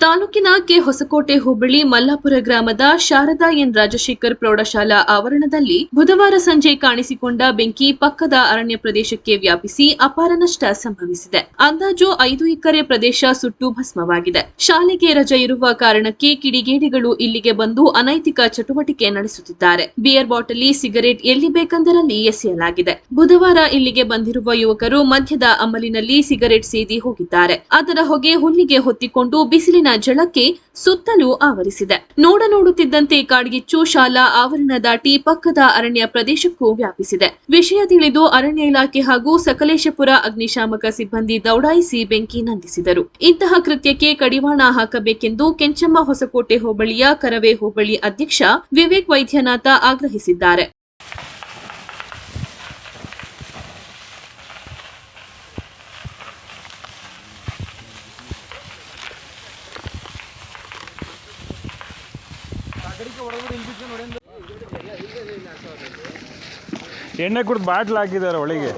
ತಾಲೂಕಿನ ಕೆ ಹೊಸಕೋಟೆ ಹುಬ್ಬಳ್ಳಿ ಮಲ್ಲಾಪುರ ಗ್ರಾಮದ ಶಾರದಾ ಎನ್ ರಾಜಶೇಖರ್ ಪ್ರೌಢಶಾಲಾ ಆವರಣದಲ್ಲಿ ಬುಧವಾರ ಸಂಜೆ ಕಾಣಿಸಿಕೊಂಡ ಬೆಂಕಿ ಪಕ್ಕದ ಅರಣ್ಯ ಪ್ರದೇಶಕ್ಕೆ ವ್ಯಾಪಿಸಿ ಅಪಾರ ನಷ್ಟ ಸಂಭವಿಸಿದೆ. ಅಂದಾಜು ಐದು ಎಕರೆ ಪ್ರದೇಶ ಸುಟ್ಟು ಭಸ್ಮವಾಗಿದೆ. ಶಾಲೆಗೆ ರಜೆ ಇರುವ ಕಾರಣಕ್ಕೆ ಕಿಡಿಗೇಡಿಗಳು ಇಲ್ಲಿಗೆ ಬಂದು ಅನೈತಿಕ ಚಟುವಟಿಕೆ ನಡೆಸುತ್ತಿದ್ದಾರೆ. ಬಿಯರ್ ಬಾಟಲಿ, ಸಿಗರೇಟ್ ಎಲ್ಲಿ ಬೇಕೆಂದರಲ್ಲಿ ಎಸೆಯಲಾಗಿದೆ. ಬುಧವಾರ ಇಲ್ಲಿಗೆ ಬಂದಿರುವ ಯುವಕರು ಮದ್ಯದ ಅಮಲಿನಲ್ಲಿ ಸಿಗರೇಟ್ ಸೇದಿ ಹೋಗಿದ್ದಾರೆ. ಅದರ ಹೊಗೆ ಹುಲ್ಲಿಗೆ ಹೊತ್ತಿಕೊಂಡು ಬಿಸಿಲಿನ ಝಳಕ್ಕೆ ಸುತ್ತಲೂ ಆವರಿಸಿದೆ. ನೋಡ ನೋಡುತ್ತಿದ್ದಂತೆ ಕಾಡ್ಗಿಚ್ಚು ಶಾಲಾ ಆವರಣ ದಾಟಿ ಪಕ್ಕದ ಅರಣ್ಯ ಪ್ರದೇಶಕ್ಕೂ ವ್ಯಾಪಿಸಿದೆ. ವಿಷಯ ತಿಳಿದು ಅರಣ್ಯ ಇಲಾಖೆ ಹಾಗೂ ಸಕಲೇಶಪುರ ಅಗ್ನಿಶಾಮಕ ಸಿಬ್ಬಂದಿ ದೌಡಾಯಿಸಿ ಬೆಂಕಿ ನಂದಿಸಿದರು. ಇಂತಹ ಕೃತ್ಯಕ್ಕೆ ಕಡಿವಾಣ ಹಾಕಬೇಕೆಂದು ಕೆಂಚಮ್ಮ ಹೊಸಕೋಟೆ ಹೋಬಳಿಯ ಕರವೇ ಹೋಬಳಿ ಅಧ್ಯಕ್ಷ ವಿವೇಕ್ ವೈದ್ಯನಾಥ ಆಗ್ರಹಿಸಿದ್ದಾರೆ. ಎಣ್ಣೆ ಕುಡ್ದು ಬಾಟ್ಲ್ ಹಾಕಿದ್ದಾರೆ ಒಳಗೆ.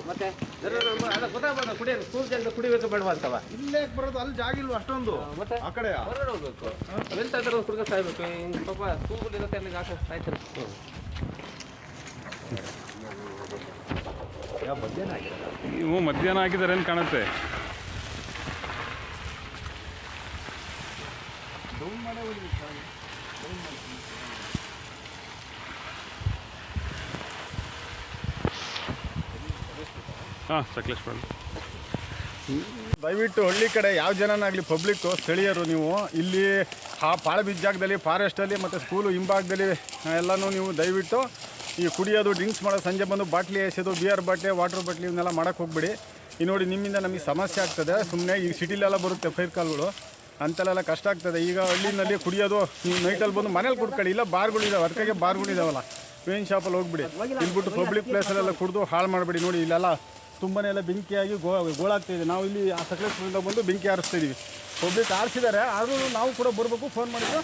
ಕುಡಿಬೇಕು ಬೇಡವಾ ಅಂತವ? ಇಲ್ಲೇ ಬರೋದು? ಅಲ್ಲಿ ಜಾಗ ಇಲ್ವಾ ಅಷ್ಟೊಂದು? ಮತ್ತೆ ಆ ಕಡೆ ಹೋಗ್ಬೇಕು. ಎಂತ ಸಾಯ್ಬೇಕು. ಹಿಂಗೆ ಪಾಪ ಸ್ಕೂಲ್ ಇರುತ್ತೆ ಅಲ್ಲಿಗೆ ಹಾಕೋ ಸಾಯ್ತಾರೆ. ಇವು ಮಧ್ಯಾಹ್ನ ಹಾಕಿದ್ದಾರೆ ಏನು ಕಾಣುತ್ತೆ? ಹಾಂ ಸಕಲೇಶ್ವರ ದಯವಿಟ್ಟು ಹಳ್ಳಿ ಕಡೆ ಯಾವ ಜನನಾಗಲಿ ಪಬ್ಲಿಕ್ಕು ಸ್ಥಳೀಯರು ನೀವು, ಇಲ್ಲಿ ಆ ಪಾಳಬಿದ್ದ ಜಾಗದಲ್ಲಿ ಫಾರೆಸ್ಟಲ್ಲಿ ಮತ್ತು ಸ್ಕೂಲು ಹಿಂಭಾಗದಲ್ಲಿ ಎಲ್ಲನೂ ನೀವು ದಯವಿಟ್ಟು ಈ ಕುಡಿಯೋದು ಡ್ರಿಂಕ್ಸ್ ಮಾಡೋದು ಸಂಜೆ ಬಂದು ಬಾಟ್ಲಿ ಎಸೆಯೋದು ಬಿಯರ್ ಬಾಟ್ಲಿ ವಾಟರ್ ಬಾಟ್ಲಿ ಇವನ್ನೆಲ್ಲ ಮಾಡೋಕ್ಕೆ ಹೋಗ್ಬಿಡಿ. ಈ ನೋಡಿ ನಿಮ್ಮಿಂದ ನಮಗೆ ಸಮಸ್ಯೆ ಆಗ್ತದೆ. ಸುಮ್ಮನೆ ಈ ಸಿಟಿಲೆಲ್ಲ ಬರುತ್ತೆ ಫೈರ್ ಕಾಲ್ಗಳು. ಅಂತೆಲ್ಲ ಕಷ್ಟ ಆಗ್ತದೆ. ಈಗ ಹಳ್ಳಿನಲ್ಲಿ ಕುಡಿಯೋದು ನೀವು ನೈಟಲ್ಲಿ ಬಂದು ಮನೇಲಿ ಕುಡ್ಕೊಳ್ಳಿ, ಇಲ್ಲ ಬಾರ್ಗಳು ಇದಾವೆ ಬಾರ್ಗಳಿದಾವಲ್ಲ ವೈನ್ ಶಾಪಲ್ಲಿ ಹೋಗ್ಬಿಡಿ. ಇಲ್ಲಿ ಬಿಟ್ಟು ಪಬ್ಲಿಕ್ ಪ್ಲೇಸಲ್ಲೆಲ್ಲ ಕುಡಿದು ಹಾಳು ಮಾಡಬೇಡಿ ನೋಡಿ, ಇಲ್ಲೆಲ್ಲ ತುಂಬಾ ಎಲ್ಲ ಬೆಂಕಿಯಾಗಿ ಗೋ, ಗೋಳಾಗ್ತಾ ಇದೆ. ನಾವು ಇಲ್ಲಿ ಆ ಸಕಲೇಶ್ವರದಿಂದ ಬಂದು ಬೆಂಕಿ ಆರಿಸ್ತಿದೀವಿ ಪಬ್ಲಿಕ್ ಆರಿಸಿದ್ದಾರೆ, ಆದರೂ ನಾವು ಕೂಡ ಬರಬೇಕು ಫೋನ್ ಮಾಡಿದ್ರು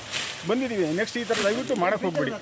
ಬಂದಿದ್ದೀವಿ. ನೆಕ್ಸ್ಟ್ ಈ ಥರ ದಯವಿಟ್ಟು ಮಾಡೋಕ್ಕೆ ಹೋಗ್ಬೇಡಿ.